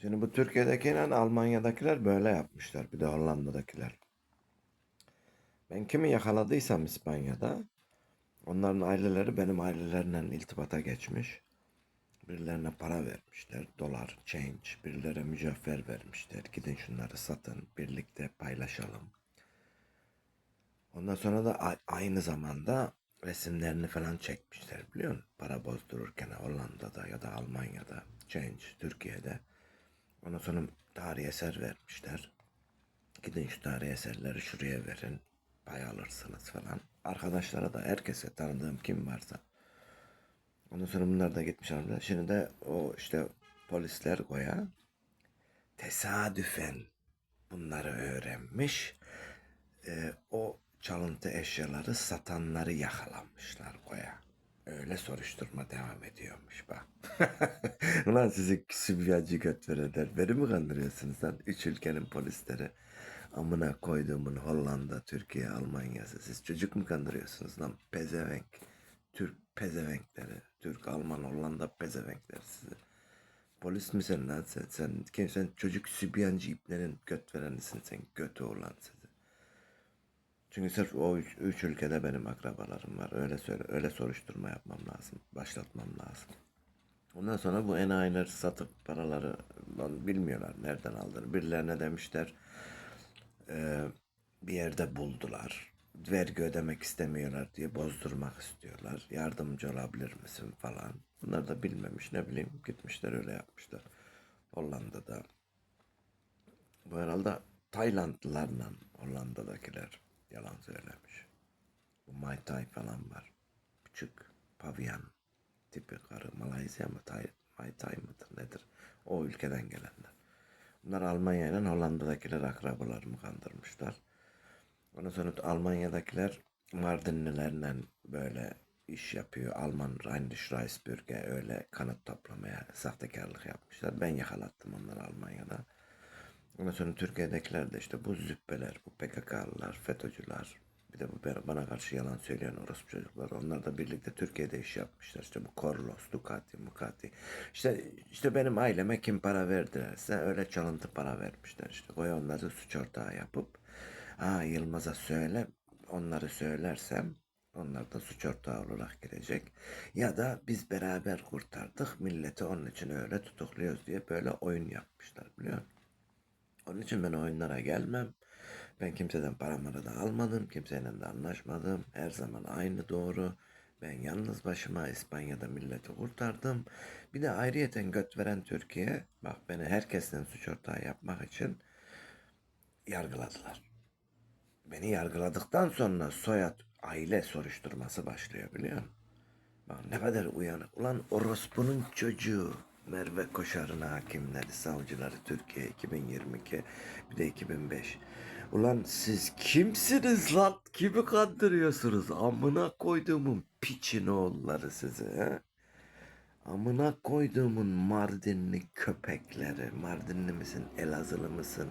Şimdi bu Türkiye'dekiyle Almanya'dakiler böyle yapmışlar. Bir de Hollanda'dakiler. Ben kimi yakaladıysam İspanya'da onların aileleri benim ailelerinden iltibata geçmiş. Birilerine para vermişler. Dolar, change. Birilere mücevher vermişler. Gidin şunları satın. Birlikte paylaşalım. Ondan sonra da aynı zamanda resimlerini falan çekmişler biliyor musun? Para bozdururken Hollanda'da ya da Almanya'da, Change, Türkiye'de. Ondan sonra tarihi eser vermişler. Gidin şu tarihi eserleri şuraya verin. Pay alırsınız falan. Arkadaşlara da herkese tanıdığım kim varsa. Ondan sonra bunlar da gitmiş almışlar. Şimdi de o işte polisler koya tesadüfen bunları öğrenmiş. Ee, o çalıntı eşyaları satanları yakalanmışlar koya. Öyle soruşturma devam ediyormuş bak. Ulan sizi sübyacı göt verenler. Beni mi kandırıyorsunuz lan? Üç ülkenin polisleri. Amına koyduğumun Hollanda, Türkiye, Almanya'sı. Siz çocuk mu kandırıyorsunuz lan? Pezevenk. Türk pezevenkleri. Türk, Alman, Hollanda pezevenkleri sizi. Polis misin lan sen? Sen, kim, sen çocuk sübyancı iplerin göt verenisin sen. Götü olan sizi. Çünkü sırf o üç, üç ülkede benim akrabalarım var. Öyle söyle, öyle soruşturma yapmam lazım. Başlatmam lazım. Ondan sonra bu enayiler satıp paraları bilmiyorlar nereden aldığını. Birilerine demişler e, bir yerde buldular. Vergi ödemek istemiyorlar diye bozdurmak istiyorlar. Yardımcı olabilir misin falan. Bunlar da bilmemiş ne bileyim gitmişler öyle yapmışlar. Hollanda'da. Bu herhalde Taylandlılarla Hollanda'dakiler yalan söylemiş. Bu Muay Thai falan var. Küçük pavyan tipi karı Malezya mı Tay, Muay Thai mıdır nedir? O ülkeden gelenler. Bunlar Almanya ile Hollanda'dakiler akrabalarımı kandırmışlar. Ondan sonra Almanya'dakiler Mardinlilerle böyle iş yapıyor. Alman Rheinland Reisbürger öyle kanıt toplamaya sahtekarlık yapmışlar. Ben yakalattım onları Almanya'da. Ondan sonra Türkiye'dekiler de işte bu züppeler, bu PKK'lılar, FETÖ'cüler, bir de bu bana- karşı yalan söyleyen orospu çocuklar. Onlar da birlikte Türkiye'de iş yapmışlar. İşte bu Corlos, Ducati, Mukati. İşte, işte benim aileme kim para verdilerse öyle çalıntı para vermişler. İşte koy onları suç ortağı yapıp ha Yılmaz'a söyle onları söylersem onlar da suç ortağı olarak girecek. Ya da biz beraber kurtardık milleti onun için öyle tutukluyoruz diye böyle oyun yapmışlar biliyor musun? Onun için ben oyunlara gelmem. Ben kimseden paramı da almadım. Kimseyle de anlaşmadım. Her zaman aynı doğru. Ben yalnız başıma İspanya'da milleti kurtardım. Bir de ayrıyeten göt veren Türkiye, bak beni herkesten suç ortağı yapmak için yargıladılar. Beni yargıladıktan sonra soyad aile soruşturması başlıyor biliyor musun? Bak ne kadar uyanık. Ulan orospunun çocuğu. Merve Koşar'ın hakimleri, savcıları Türkiye 2022 bir de 2005. Ulan siz kimsiniz lan? Kimi kandırıyorsunuz? Amına koyduğumun piçin oğulları sizi he? Amına koyduğumun Mardinli köpekleri. Mardinli misin, Elazığlı mısın?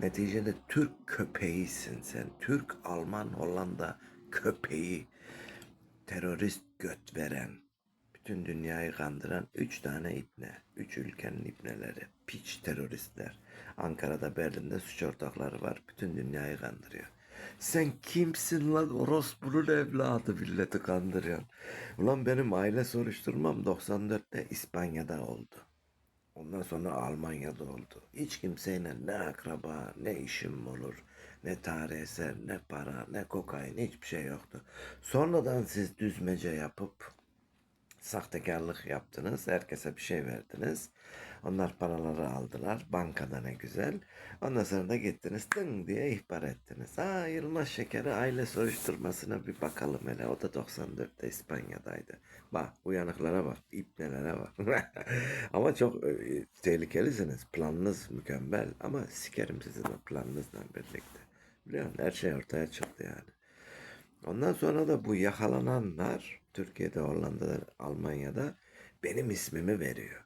Neticede Türk köpeğisin sen. Türk, Alman, Hollanda köpeği. Terörist göt veren. Bütün dünyayı kandıran üç tane ipne. Üç ülkenin ipneleri. Piç teröristler. Ankara'da, Berlin'de suç ortakları var. Bütün dünyayı kandırıyor. Sen kimsin lan orospunun evladı milleti kandırıyorsun. Ulan benim aile soruşturmam 94'te İspanya'da oldu. Ondan sonra Almanya'da oldu. Hiç kimseyle ne akraba, ne işim olur, ne tarih eser, ne para, ne kokain hiçbir şey yoktu. Sonradan siz düzmece yapıp sahtekarlık yaptınız. Herkese bir şey verdiniz. Onlar paraları aldılar. Bankada ne güzel. Ondan sonra da gittiniz dın diye ihbar ettiniz. Ha Yılmaz Şeker'i aile soruşturmasına bir bakalım hele. O da 94'te İspanya'daydı. Bak uyanıklara bak. ipnelere bak. ama çok e, tehlikelisiniz. Planınız mükemmel. Ama sikerim sizin o planınızla birlikte. Biliyor musun? Her şey ortaya çıktı yani. Ondan sonra da bu yakalananlar Türkiye'de, Hollanda'da, Almanya'da benim ismimi veriyor.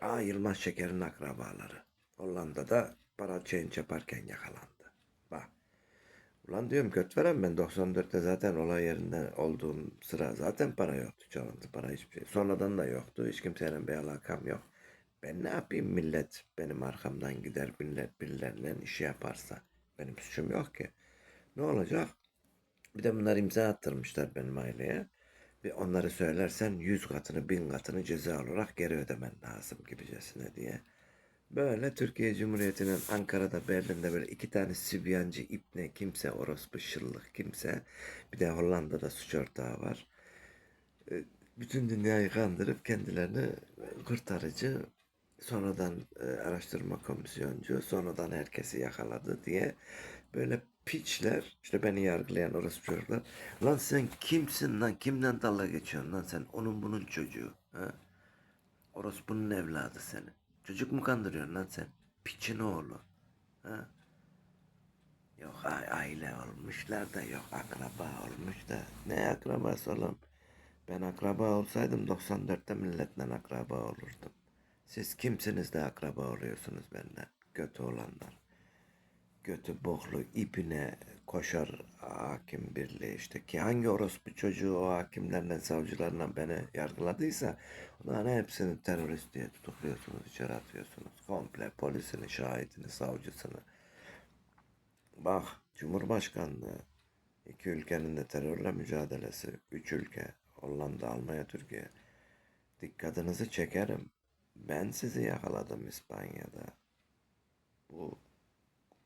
Aa Yılmaz Şeker'in akrabaları. Hollanda'da para change yaparken yakalandı. Bak. Ulan diyorum göt veren ben 94'te zaten olay yerinde olduğum sıra zaten para yoktu. Çalıntı para hiçbir şey. Sonradan da yoktu. Hiç kimseyle bir alakam yok. Ben ne yapayım millet benim arkamdan gider millet birilerine işi yaparsa. Benim suçum yok ki. Ne olacak? Bir de bunlar imza attırmışlar benim aileye. Bir onları söylersen yüz katını bin katını ceza olarak geri ödemen lazım gibicesine diye. Böyle Türkiye Cumhuriyeti'nin Ankara'da Berlin'de böyle iki tane Sibyancı ipne kimse orospu şıllık kimse bir de Hollanda'da suç ortağı var. E, Bütün dünyayı kandırıp kendilerini kurtarıcı sonradan e, araştırma komisyoncu sonradan herkesi yakaladı diye böyle piçler işte beni yargılayan orospu çocuklar lan sen kimsin lan kimden dalga geçiyorsun lan sen onun bunun çocuğu ha? Orospu'nun evladı senin. Çocuk mu kandırıyorsun lan sen? Piçin oğlu. Ha? Yok aile olmuşlar da yok akraba olmuş da. Ne akrabası oğlum? Ben akraba olsaydım 94'te milletle akraba olurdum. Siz kimsiniz de akraba oluyorsunuz benden? Götü olanlar. Götü boklu ipine koşar hakim birliği. İşte ki hangi orospu çocuğu o hakimlerle savcılarla beni yargıladıysa onların hepsini terörist diye tutukluyorsunuz içeri atıyorsunuz. Komple polisini şahidini savcısını. Bak Cumhurbaşkanlığı iki ülkenin de terörle mücadelesi üç ülke Hollanda Almanya Türkiye. Dikkatinizi çekerim. Ben sizi yakaladım İspanya'da. Bu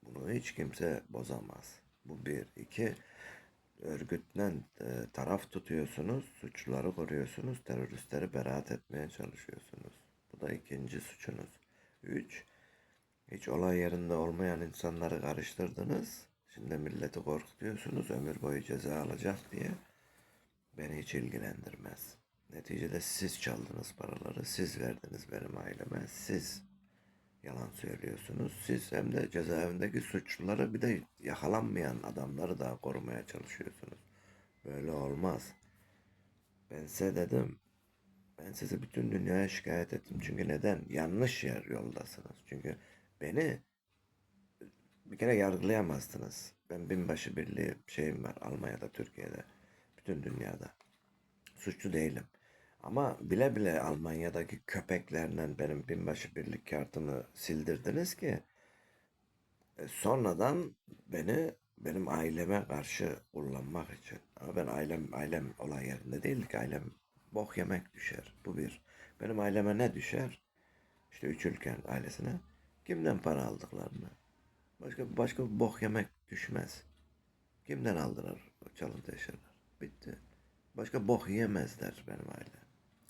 bunu hiç kimse bozamaz. Bu bir. iki örgütle e, taraf tutuyorsunuz, suçluları koruyorsunuz, teröristleri beraat etmeye çalışıyorsunuz. Bu da ikinci suçunuz. Üç, hiç olay yerinde olmayan insanları karıştırdınız. Şimdi milleti korkutuyorsunuz, ömür boyu ceza alacak diye. Beni hiç ilgilendirmez. Neticede siz çaldınız paraları, siz verdiniz benim aileme, siz yalan söylüyorsunuz. Siz hem de cezaevindeki suçluları bir de yakalanmayan adamları daha korumaya çalışıyorsunuz. Böyle olmaz. Ben size dedim. Ben sizi bütün dünyaya şikayet ettim. Çünkü neden? Yanlış yer yoldasınız. Çünkü beni bir kere yargılayamazsınız. Ben binbaşı birliği şeyim var Almanya'da, Türkiye'de, bütün dünyada. Suçlu değilim. Ama bile bile Almanya'daki köpeklerle benim binbaşı birlik kartımı sildirdiniz ki e, sonradan beni benim aileme karşı kullanmak için. Ama ben ailem ailem olay yerinde değil ki ailem bok yemek düşer. Bu bir. Benim aileme ne düşer? İşte üç ülken ailesine. Kimden para aldıklarını. Başka başka bir bok yemek düşmez. Kimden aldılar o çalıntı eşyalar? Bitti. Başka bok yiyemezler benim ailem.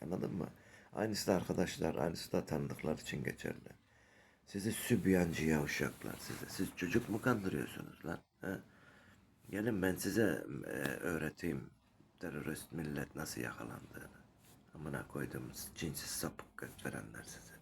Anladın mı? Aynısı da arkadaşlar, aynısı da tanıdıklar için geçerli. Sizi sübyancı yavşaklar size. Siz çocuk mu kandırıyorsunuz lan? He? Gelin ben size e, öğreteyim terörist millet nasıl yakalandığını. Amına koyduğumuz cinsiz sapık göt verenler size.